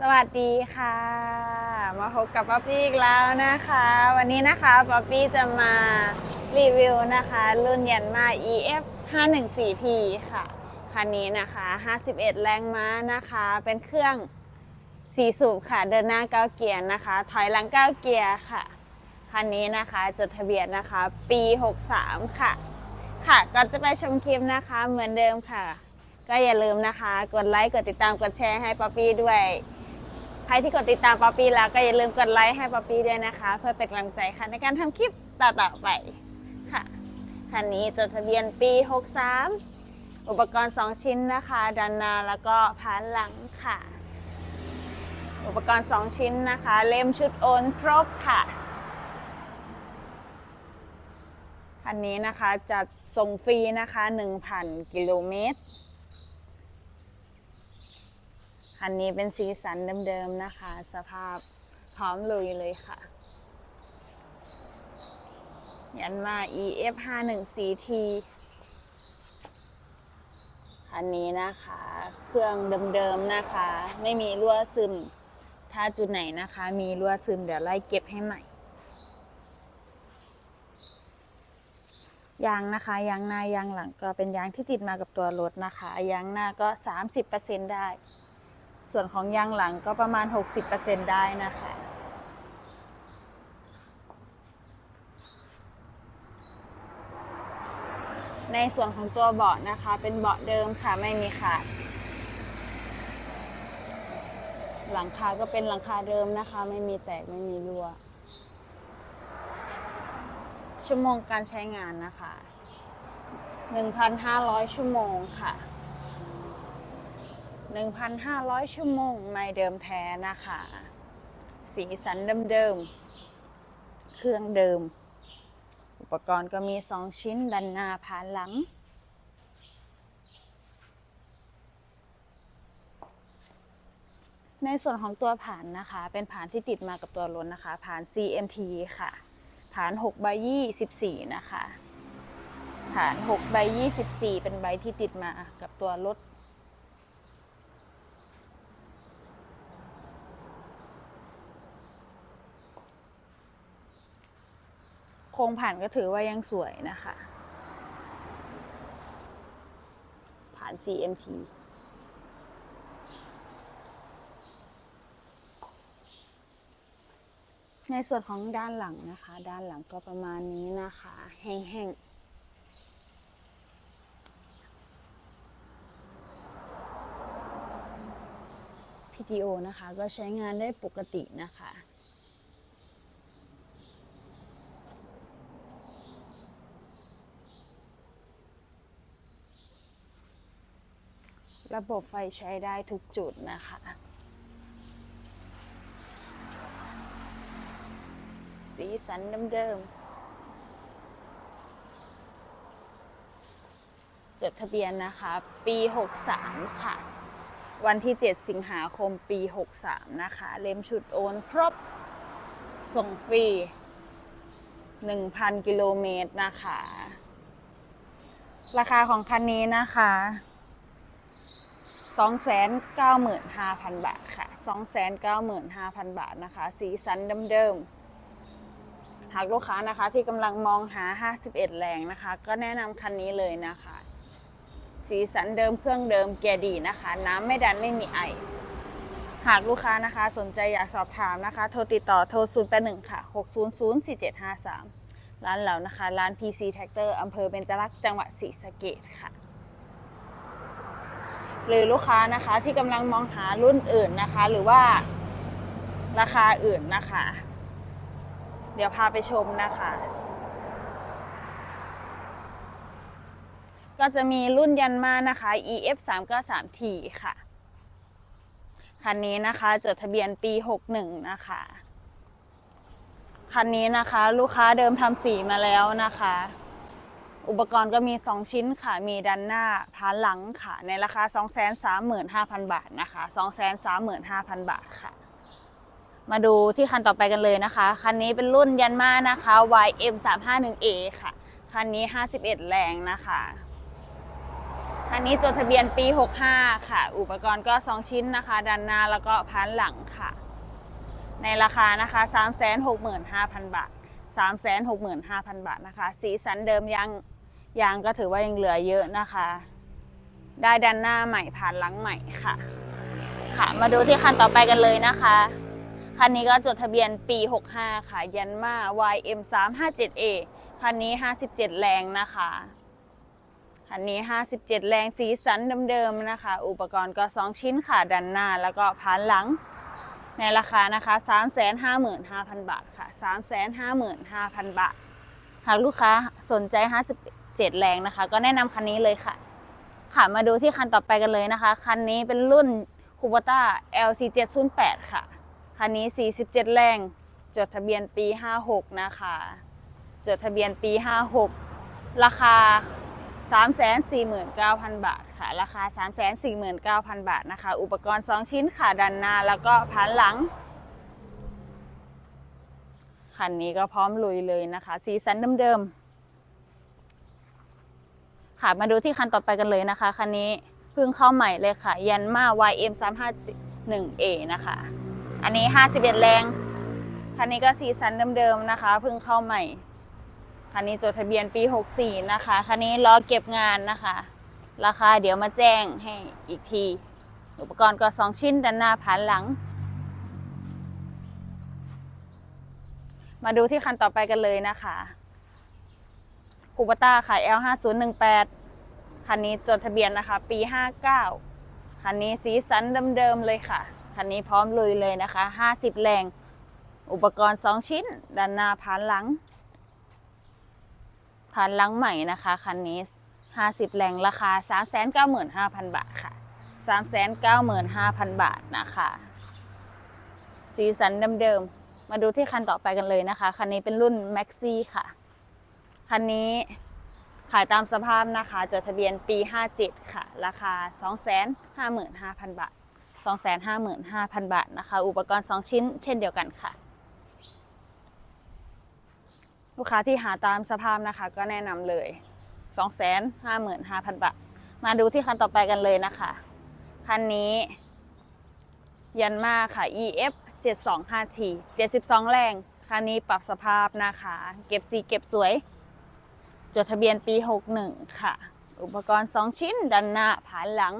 สวัสดีค่ะ มาพบกับป๊อปปี้อีกแล้วนะคะ วันนี้นะคะป๊อปปี้จะมารีวิวนะคะ รุ่นยันมา EF 514P ค่ะ คันนี้นะคะ 51 แรงม้านะคะ เป็นเครื่อง4สูบค่ะ เดินหน้า 9 เกียร์นะคะ ถอยหลัง 9 เกียร์ค่ะ คันนี้นะคะจดทะเบียนนะคะ ปี 63 ค่ะ ค่ะก่อนจะไปชมคลิปนะคะเหมือนเดิมค่ะ ก็อย่าลืมนะคะ กดไลค์ กดติดตาม กดแชร์ให้ป๊อปปี้ด้วย ใครที่กดติดตามป๊อปปี้แล้วก็อย่าลืมกดไลค์ให้ป๊อปปี้ด้วยนะคะ เพื่อเป็นกำลังใจค่ะในการทำคลิปต่อๆไปค่ะคันนี้จดทะเบียนปี 63 อุปกรณ์ 2 ชิ้นนะคะด้านหน้าแล้วก็ผานหลังค่ะ อุปกรณ์ 2 ชิ้นนะคะ เล่มชุดโอนครบค่ะคันนี้นะคะจะส่งฟรีนะคะ 1,000 กิโลเมตร คันนี้เป็นสีสันเดิมๆนะคะ สภาพพร้อมลุยเลยค่ะ ยันมา EF 5 1 4 T คันนี้นะคะ เครื่องเดิมๆนะคะ ไม่มีรั่วซึม ถ้าจุดไหนนะคะ มีรั่วซึมเดี๋ยวไล่เก็บให้ใหม่ยางนะคะยางหน้ายางหลังก็เป็นยางที่ติดมากับตัวรถนะคะยางหน้าก็ 30%ได้ ส่วนของยางหลังก็ประมาณ 60%ได้นะคะในส่วนของตัวเบาะนะคะ เป็นเบาะเดิมค่ะไม่มีขาดหลังคาก็เป็นหลังคาเดิมนะคะ ไม่มีแตกไม่มีรั่ว ชั่วโมงการใช้งานนะคะ 1,500 ชั่วโมงค่ะ 1,500 ชั่วโมงไม่เดิมแท้นะคะ สีสันเดิมๆ เครื่องเดิม อุปกรณ์ก็มี 2 ชิ้นด้านหน้าผ่านหลัง ในส่วนของตัวผ่านนะคะ เป็นผ่านที่ติดมากับตัวรถนะคะ ผ่าน CMT ค่ะ ผ่าน6ใบ24 นะคะ ผ่าน6ใบ24 เป็นใบที่ติดมากับตัวรถ โครงผ่านก็ถือว่ายังสวยนะคะ ผ่าน CMT ในส่วนของด้านหลังนะคะ ด้านหลังก็ประมาณนี้นะคะ แห้งๆ PTO นะคะ ก็ใช้งานได้ปกตินะคะ ระบบไฟใช้ได้ทุกจุดนะคะ สีสันเดิมๆจดทะเบียนนะคะ ปี 63 ค่ะ วันที่ 7 สิงหาคมปี 63 นะคะ เล่มชุดโอนครบ ส่งฟรี 1,000 กิโลเมตรนะคะ ราคาของคันนี้นะคะ 295,000 บาทค่ะ 295,000 บาทนะคะ สีสันเดิมๆ หากลูกค้านะคะที่กำลังมองหา 51 แรงนะคะ ก็แนะนำคันนี้เลยนะคะ สีสันเดิมเครื่องเดิมเกียร์ดีนะคะ น้ำไม่ดันไม่มีไอ หากลูกค้านะคะสนใจอยากสอบถามนะคะ โทรติดต่อโทร 0 8 1 ค่ะ 600 4753 ร้านเรานะคะ ร้าน PC Tractor อำเภอเบญจรักษ์จังหวัดศรีสะเกษค่ะ หรือลูกค้านะคะที่กำลังมองหารุ่นอื่นนะคะ หรือว่าราคาอื่นนะคะ เดี๋ยวพาไปชมนะคะ ก็จะมีรุ่นยันมานะคะ EF 3 9 3 T ค่ะ คันนี้นะคะจดทะเบียนปี 61 นะคะ คันนี้นะคะ ลูกค้าเดิมทำสีมาแล้วนะคะ อุปกรณ์ก็มี 2 ชิ้นค่ะ มีด้านหน้าพานหลังค่ะ ในราคา 235,000 บาทนะคะ 235,000 บาทค่ะ มาดูที่คันต่อไปกันเลยนะคะ คันนี้เป็นรุ่นยันมานะคะ YM 351A ค่ะ คันนี้ 51 แรงนะคะ คัอันนี้จดทะเบียนปี 65 ค่ะ อุปกรณ์ก็ 2 ชิ้นนะคะด้านหน้าแล้วก็พันหลังค่ะ ในราคานะคะ 365,000 บาท365,000 บาทนะคะ สีสันเดิมยัง ยางก็ถือว่ายังเหลือเยอะนะคะ ได้ด้านหน้าใหม่ผ่านหลังใหม่ค่ะ ค่ะ มาดูที่คันต่อไปกันเลยนะคะ คันนี้ก็จดทะเบียนปี 65 ค่ะ ยันมา YM 3 5 7 A คันนี้ 57 แรงนะคะคันนี้ 57 แรงสีสันเดิมๆนะคะ อุปกรณ์ก็ 2 ชิ้นค่ะด้านหน้า แล้วก็ผ่านหลัง ในราคานะคะ 355,000 บาทค่ะ 355,000 บาท หากลูกค้าสนใจ 7 แรงนะคะ ก็แนะนำคันนี้เลยค่ะ ค่ะมาดูที่คันต่อไปกันเลยนะคะ คันนี้เป็นรุ่น Kubota LC708 ค่ะ คันนี้ 47 แรง จดทะเบียนปี 56 นะคะ จดทะเบียนปี 56 ราคา 349,000 บาทค่ะ ราคา 349,000 บาทนะคะ อุปกรณ์ 2 ชิ้นค่ะด้านหน้าแล้วก็ผานหลังคันนี้ก็พร้อมลุยเลยนะคะ สีสันเดิมๆ ค่ะ มาดูที่คันต่อไปกันเลยนะคะ คันนี้เพิ่งเข้าใหม่เลยค่ะ ยันมา YM 3 5 1 A นะคะ อันนี้ 51 แรง คันนี้ก็สีสันเดิมๆนะคะ เพิ่งเข้าใหม่ คันนี้จดทะเบียนปี 64 นะคะ คันนี้รอเก็บงานนะคะ ราคาเดี๋ยวมาแจ้งให้อีกที อุปกรณ์ก็ 2 ชิ้นด้านหน้าผ่านหลัง มาดูที่คันต่อไปกันเลยนะคะ คูปต้าค่ะ L5018 คันนี้จดทะเบียนนะคะ ปี 59 คันนี้สีสันเดิมๆเลยค่ะ คันนี้พร้อมลุยเลยนะคะ 50 แรง อุปกรณ์ 2 ชิ้น ด้านหน้าผ่านหลังผ่านหลังใหม่นะคะ คันนี้ 50 แรงราคา 395,000 บาทค่ะ 395,000 บาทนะคะสีสันเดิมๆ มาดูที่คันต่อไปกันเลยนะคะ คันนี้เป็นรุ่น Maxi ค่ะ คันนี้ขายตามสภาพนะคะ จดทะเบียนปี 57 ค่ะ ราคา 255,000 บาท 255,000 บาทนะคะ อุปกรณ์ 2 ชิ้นเช่นเดียวกันค่ะ ลูกค้าที่หาตามสภาพนะคะ ก็แนะนำเลย 255,000 บาท มาดูที่คันต่อไปกันเลยนะคะ คันนี้ ยันมาค่ะ EF 725T 72 แรง คันนี้ปรับสภาพนะคะ เก็บสีเก็บสวย จดทะเบียนปี 61 ค่ะ อุปกรณ์ 2 ชิ้นด้านหน้าผานหลัง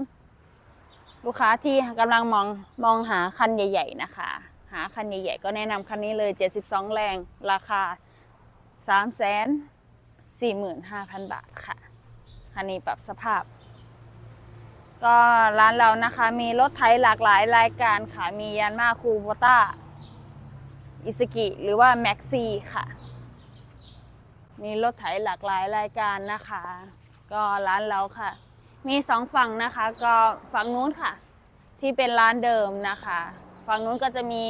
ลูกค้าที่กำลังมองมองหาคันใหญ่ ๆ นะคะ หาคันใหญ่ ๆ ก็แนะนำคันนี้เลย 72 แรง ราคา 345,000 บาทค่ะ คันนี้ปรับสภาพ ก็ร้านเรานะคะมีรถไถหลากหลายรายการค่ะ มียันมาคูโบต้าอิสกิ หรือว่าแม็กซี่ค่ะ มีรถไถหลากหลายรายการนะคะ ก็ร้านเราค่ะ มีสองฝั่งนะคะ ก็ฝั่งนู้นค่ะ ที่เป็นร้านเดิมนะคะ ฝั่งนู้นก็จะมี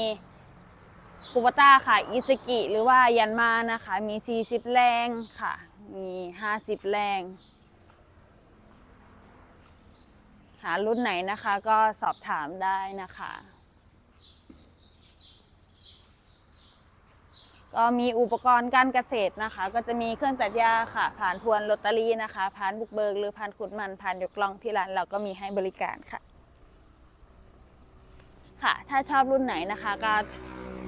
คูโบต้าค่ะอิสกิหรือว่ายันมานะคะ มี 40 แรงค่ะ มี 50 แรง หารุ่นไหนนะคะก็สอบถามได้นะคะ ก็มีอุปกรณ์การเกษตรนะคะ ก็จะมีเครื่องตัดหญ้าค่ะผ่านทวนลอตเตอรี่นะคะผ่านบุกเบิกหรือผ่านขุดมันผ่านยกล่องที่ร้านเราก็มีให้บริการค่ะ ค่ะ ถ้าชอบรุ่นไหนนะคะก็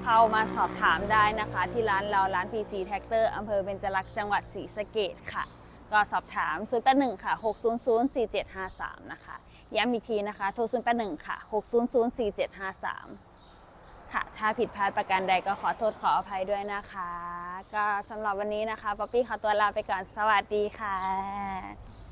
เข้ามาสอบถามได้นะคะ ที่ร้านเราร้าน PC Tractor อำเภอเบญจรักษ์จังหวัดศรีสะเกษค่ะ ก็สอบถาม 0 8 1 ค่ะ 600 4753 นะคะ ย้ำอีกทีนะคะ โทร 0 8 1 ค่ะ 600 4753 ค่ะ ถ้าผิดพลาดประการใดก็ขอโทษขออภัยด้วยนะคะ ก็สำหรับวันนี้นะคะป๊อปปี้ขอตัวลาไปก่อนสวัสดีค่ะ